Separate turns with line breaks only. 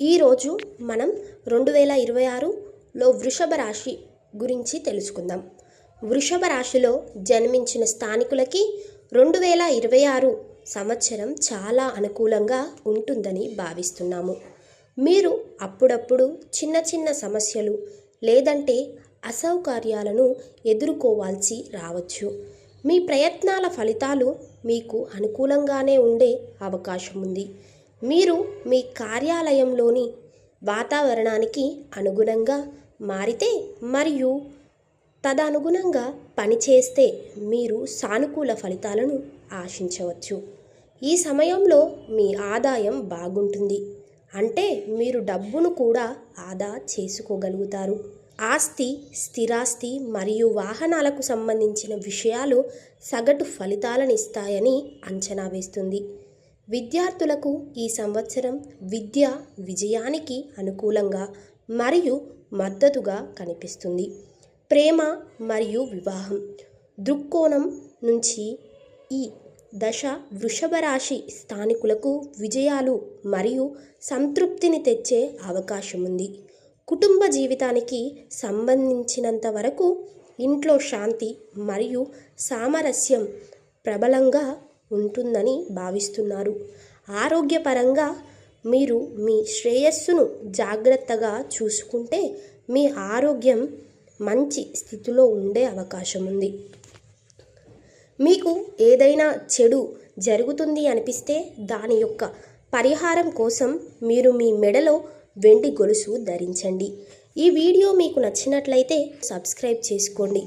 ఈరోజు మనం రెండు వేల ఇరవై ఆరులో వృషభ రాశి గురించి తెలుసుకుందాం. వృషభ రాశిలో జన్మించిన స్థానికులకి రెండు వేల ఇరవై ఆరు సంవత్సరం చాలా అనుకూలంగా ఉంటుందని భావిస్తున్నాము. మీరు అప్పుడప్పుడు చిన్న చిన్న సమస్యలు లేదంటే అసౌకర్యాలను ఎదుర్కోవాల్సి రావచ్చు. మీ ప్రయత్నాల ఫలితాలు మీకు అనుకూలంగానే ఉండే అవకాశం ఉంది. మీరు మీ కార్యాలయంలోని వాతావరణానికి అనుగుణంగా మారితే మరియు తదనుగుణంగా పనిచేస్తే మీరు సానుకూల ఫలితాలను ఆశించవచ్చు. ఈ సమయంలో మీ ఆదాయం బాగుంటుంది. అంటే మీరు డబ్బును కూడా ఆదా చేసుకోగలుగుతారు. ఆస్తి స్థిరాస్తి మరియు వాహనాలకు సంబంధించిన విషయాలు సగటు ఫలితాలను ఇస్తాయని అంచనా వేస్తుంది. విద్యార్థులకు ఈ సంవత్సరం విద్య విజయానికి అనుకూలంగా మరియు మద్దతుగా కనిపిస్తుంది. ప్రేమ మరియు వివాహం. దృక్కోణం నుంచి ఈ దశ వృషభ రాశి స్థానికులకు విజయాలు మరియు సంతృప్తిని తెచ్చే అవకాశం ఉంది కుటుంబ జీవితానికి సంబంధించినంత వరకు ఇంట్లో శాంతి మరియు సామరస్యం ప్రబలంగా ఉంటుందని భావిస్తున్నారు. ఆరోగ్యపరంగా మీరు మీ శ్రేయస్సును జాగ్రత్తగా చూసుకుంటే మీ ఆరోగ్యం మంచి స్థితిలో ఉండే అవకాశం ఉంది. మీకు ఏదైనా చెడు జరుగుతుంది అనిపిస్తే దాని యొక్క పరిహారం కోసం మీరు మీ మెడలో వెండి గొలుసు ధరించండి. ఈ వీడియో మీకు నచ్చినట్లయితే సబ్స్క్రైబ్ చేసుకోండి.